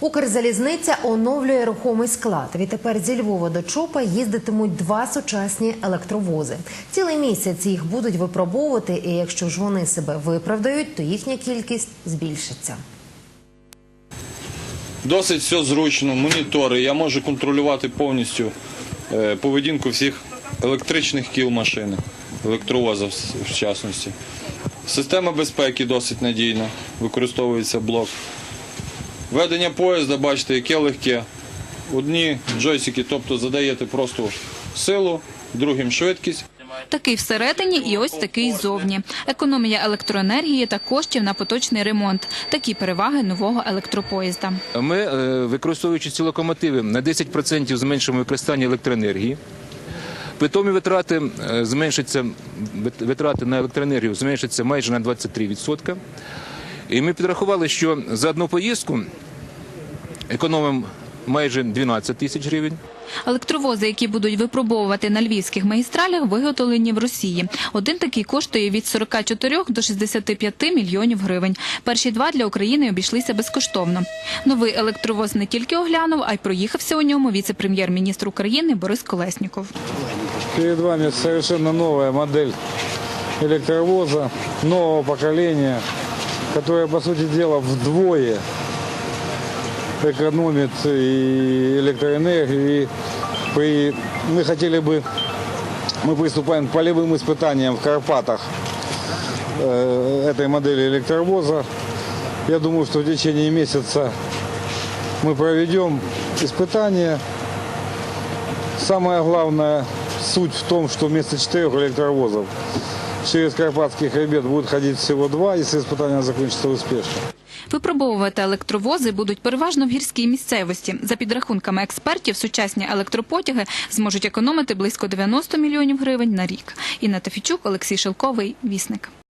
Укрзалізниця оновлює рухомий склад. Відтепер зі Львова до Чопа їздитимуть два сучасні електровози. Цілий місяць їх будуть випробовувати, і якщо ж вони себе виправдають, то їхня кількість збільшиться. Досить все зручно, монітори. Я можу контролювати повністю е, поведінку всіх електричних кіл машини, електровоза в частності. Система безпеки досить надійна, використовується блок. Ведення поїзда, бачите, яке легке. Одні джойстики, тобто задаєте просто силу, другим швидкість. Такий всередині і ось такий зовні. Економія електроенергії та коштів на поточний ремонт. Такі переваги нового електропоїзда. Ми, е, використовуючи ці локомотиви, на 10% зменшуємо використання електроенергії. Питомі витрати е, зменшаться, витрати на електроенергію зменшаться майже на 23%. І ми підрахували, що за одну поїздку економимо майже 12 тисяч гривень. Електровози, які будуть випробовувати на львівських магістралях, виготовлені в Росії. Один такий коштує від 44 до 65 мільйонів гривень. Перші два для України обійшлися безкоштовно. Новий електровоз не тільки оглянув, а й проїхався у ньому віце-прем'єр-міністр України Борис Колесніков. Перед вами совершенно новая модель электровоза нового поколения, которая, по сути дела, вдвое экономит и электроэнергию. И при... Мы хотели бы, мы приступаем к полевым испытаниям в Карпатах э, этой модели электровоза. Я думаю, что в течение месяца мы проведем испытания. Самое главное суть в том, что вместо четырех электровозов через Карпатський хребет будуть ходити всього два, если спитання закінчиться успішно. Випробовувати електровози будуть переважно в гірській місцевості. За підрахунками експертів, сучасні електропотяги зможуть економити близько 90 мільйонів гривень на рік. Інна Тафічук, Олексій Шелковий, Вісник.